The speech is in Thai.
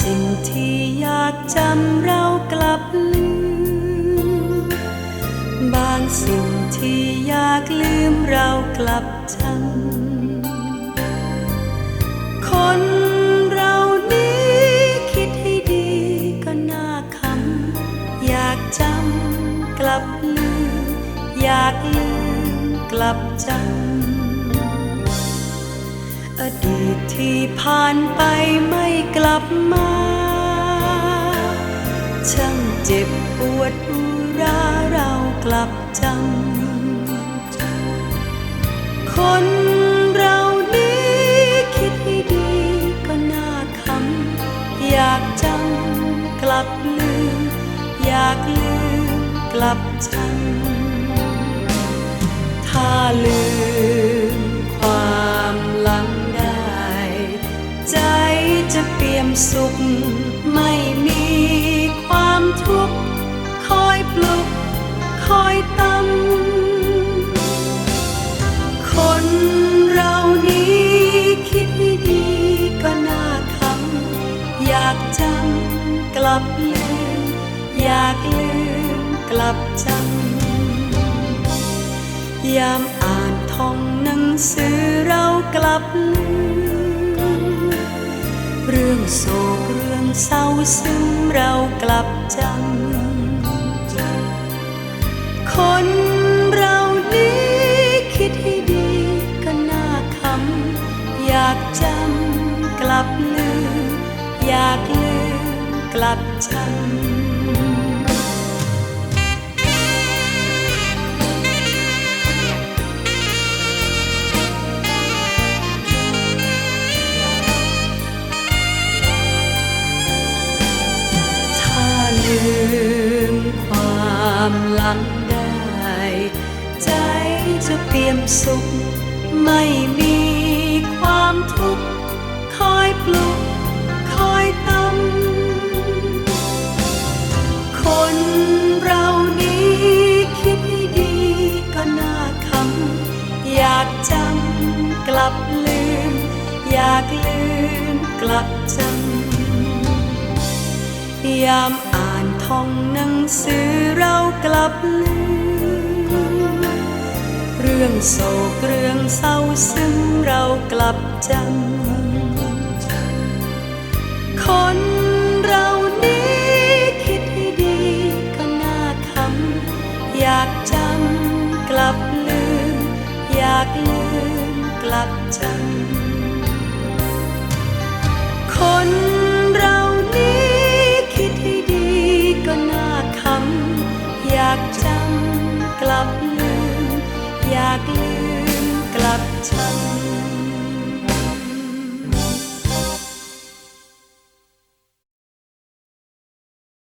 สิ่งที่อยากจำเรากลับลืม บางสิ่งที่อยากลืมเรากลับจำ คนเรานี้คิดให้ดีก็น่าคำอยากจำกลับลืม อยากลืมกลับจำ อดีตที่ผ่านไปไม่กลับมา ช่างเจ็บปวดอุราเรากลับจำคนเรานี้คิดให้ดีก็น่าคำอยากจำกลับลืม อยากลืมกลับจำถ้าลืม มสุข ไม่มีความทุกข์ คอยปลุก คอยตำคนเรานี้คิดให้ดีก็น่าคำอยากจำกลับลืม อยากลืมกลับจำยามอ่านท่องหนังสือเรากลับลืม โศกเรื่องเศร้าซึมเรากลับจำคนเรานี้คิดให้ดีก็น่าคำอยากจำกลับลืม อยากลืมกลับจำ งได้ ใจจะเปี่ยมสุข ไม่มีความทุกข์ คอยปลุก คอยตำคนเรานี้คิดให้ดีก็น่าคำอยากจำกลับลืม อยากลืมกลับจำยามอ่าน ท่องหนังสือเรากลับลืมเรื่องโศกเรื่องเศร้าซึมเรากลับจำคนเรานี้คิดให้ดีก็น่าคำอยากจำกลับลืม อยากลืมกลับจำากจำกลับลืม อยากลืมกลับจำ